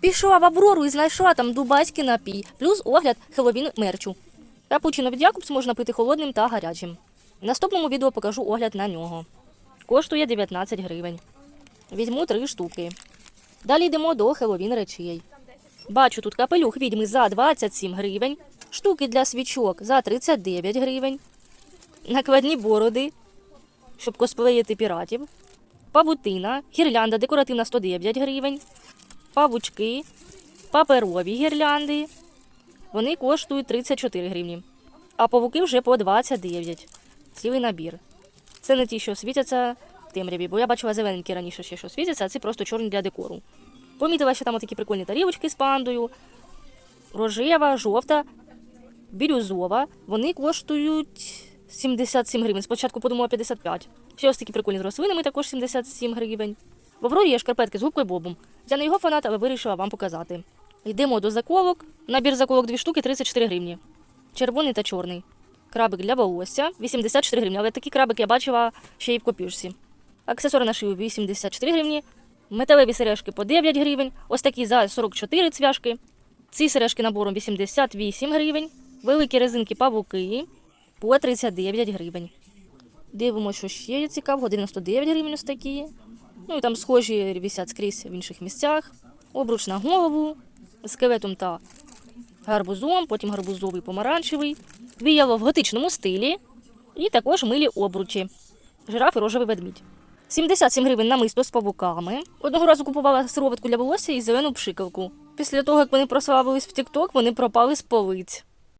Пішла в Аврору і знайшла там дубайський напій, плюс огляд Хеллоуін мерчу. Капучино від Якобс можна пити холодним та гарячим. В наступному відео покажу огляд на нього. Коштує 19 гривень. Візьму три штуки. Далі йдемо до Хеллоуін речей. Бачу тут капелюх відьми за 27 гривень, штуки для свічок за 39 гривень, накладні бороди, щоб косплеїти піратів, павутина, гірлянда декоративна 109 гривень, павучки, паперові гірлянди. Вони коштують 34 гривні, а павуки вже по 29. Цілий набір. Це не ті, що світяться в темряві, бо я бачила зелененькі раніше ще, що світяться, а це просто чорні для декору. Помітила, що там такі прикольні тарілочки з пандою, рожева, жовта, бірюзова. Вони коштують 77 гривень. Спочатку подумала 55. Ще ось такі прикольні з рослинами, також 77 гривень. В Аврорі є шкарпетки з губкою Бобом. Я не його фанат, але вирішила вам показати. Йдемо до заколок. Набір заколок 2 штуки 34 гривні. Червоний та чорний. Крабик для волосся 84 гривні. Але такі крабик я бачила ще й в копюшці. Аксесуари на шию 84 гривні. Металеві сережки по 9 гривень. Ось такі за 44 цвяшки. Ці сережки набором 88 гривень. Великі резинки павуки по 39 гривень. Дивимося, що ще є цікавого. 99 гривень ось такі. Ну і там схожі висять скрізь в інших місцях. Обруч на голову, з скелетом та гарбузом, потім гарбузовий помаранчевий. Віяло в готичному стилі. І також милі обручі. Жираф і рожевий ведмідь. 77 гривень намисто з павуками. Одного разу купувала сироватку для волосся і зелену пшикалку. Після того, як вони прославились в TikTok, вони пропали з полиць.